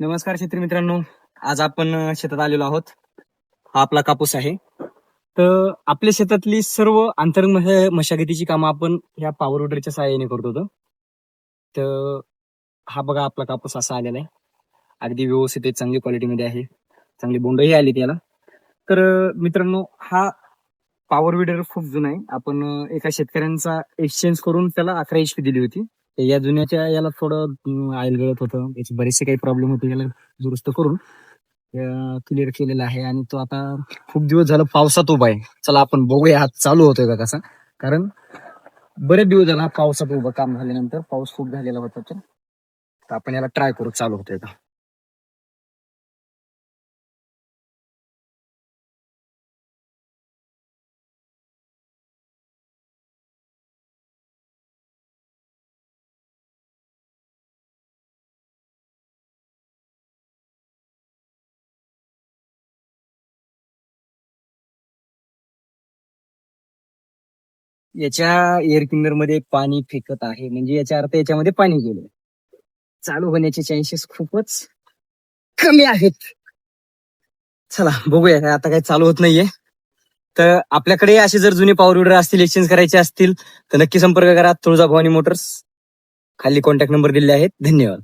नमस्कार शेतकरी मित्रांनो. आज आपण शेतात आलेलो आहोत. हा आपला कापूस आहे. तर आपल्या शेतातली सर्व अंतर्ग मशागतीची कामं आपण या पॉवर विडरच्या सहाय्याने करत होतो. तर हा बघा आपला कापूस असा आलेला आहे. अगदी व्यवस्थित आहे चांगली क्वालिटीमध्ये आहे. चांगली बोंडही आली त्याला. तर मित्रांनो हा पॉवर विडर खूप जुना आहे. आपण एका शेतकऱ्यांचा एक्सचेंज करून त्याला अकरा एच पी दिली होती. या जुन्याच्या याला थोडं आयल गळत होतं. याचे बरेचसे काही प्रॉब्लेम होते याला दुरुस्त करून क्लिअर केलेला आहे. आणि तो आता खूप दिवस झाला पावसात उभा आहे. चला आपण बघूया हात चालू होतोय का कसा. कारण बरेच दिवस झाला पावसात उभं काम झाल्यानंतर पाऊस खूप झालेला होता तर आपण याला ट्राय करू चालू होतोय का. याच्या एअर क्लिनरमध्ये पाणी फेकत आहे. म्हणजे याच्या अर्थ याच्यामध्ये पाणी गेलं चालू होण्याचे चान्सेस खूपच कमी आहेत. चला बघूया आता काही चालू होत नाहीये. तर आपल्याकडे असे जर जुने पॉवर विडर असतील एक्सचेंज करायचे असतील तर नक्की संपर्क करा तुळजाभवानी मोटर्स खाली कॉन्टॅक्ट नंबर दिले आहेत. धन्यवाद.